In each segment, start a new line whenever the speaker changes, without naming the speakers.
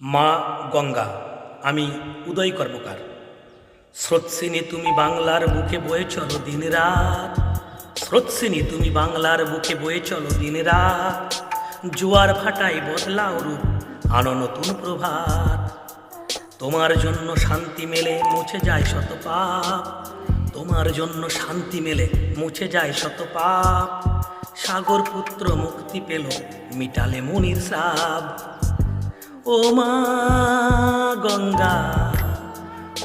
মা গঙ্গা, আমি উদয় কর্মকার। স্রোতসিনী, তুমি বাংলার বুকে বয়ে চলো দিন রাত স্রোতসিনী, তুমি বাংলার বুকে বয়ে চলো দিন রাত জোয়ার ভাটায় বদলাও রূপ, আনো নতুন প্রভাত। তোমার জন্য শান্তি মেলে, মুছে যায় শত পাপ তোমার জন্য শান্তি মেলে, মুছে যায় শত পাপ সাগর পুত্র মুক্তি পেল, মিটালে মনির সাব ও মা গঙ্গা,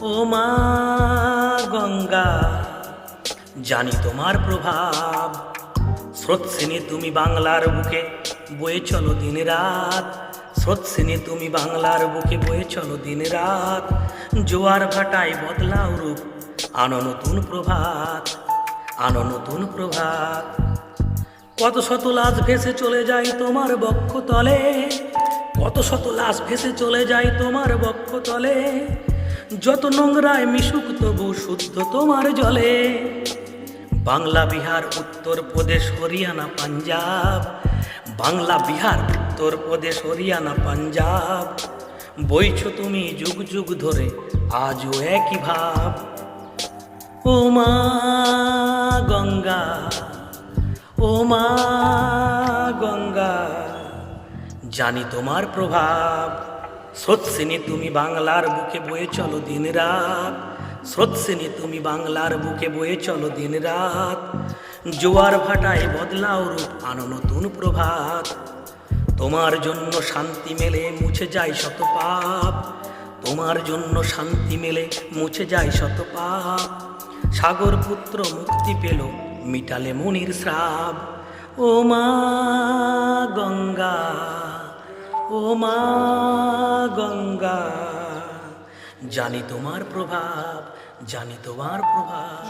ও মা গঙ্গা, জানি তোমার প্রভাব। স্রোতসিনী তুমি বাংলার বুকে বয়ে চলো দিন রাত। স্রোতসিনী তুমি বাংলার বুকে বয়ে চলো দিন রাত। জোয়ার ভাটায় বদলাও রূপ, আনো নতুন প্রভাত, আনো নতুন প্রভাত। কত শত লাশ ভেসে চলে যায় তোমার বক্ষ তলে কত শত লাশ ভেসে চলে যায় তোমার বক্ষ তলে যত নোংরায় মিশুক তবু শুদ্ধ তোমার জলে। বাংলা, বিহার উত্তর প্রদেশ হরিয়ানা, পাঞ্জাব। বাংলা, বিহার উত্তর প্রদেশ হরিয়ানা, পাঞ্জাব। বইছ তুমি যুগ যুগ ধরে, আজও একই ভাব। ও মা গঙ্গা, ও মা গঙ্গা। জানি তোমার প্রভাব। স্রোতসিনী তুমি বাংলার বুকে বয়ে চলো দিন রাত। স্রোতসিনী তুমি বাংলার বুকে বয়ে চলো দিন রাত। জোয়ার ভাটায় বদলাও রূপ আনো নতুন প্রভাত। তোমার জন্য শান্তি মেলে মুছে যায় শত পাপ তোমার জন্য শান্তি মেলে মুছে যায় শত পাপ সাগর পুত্র মুক্তি পেল, মিটালে মনির শ্রাব ও মা মা গঙ্গা। জানি তোমার প্রভাব জানি তোমার প্রভাব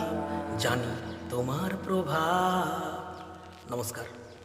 জানি তোমার প্রভাব। নমস্কার।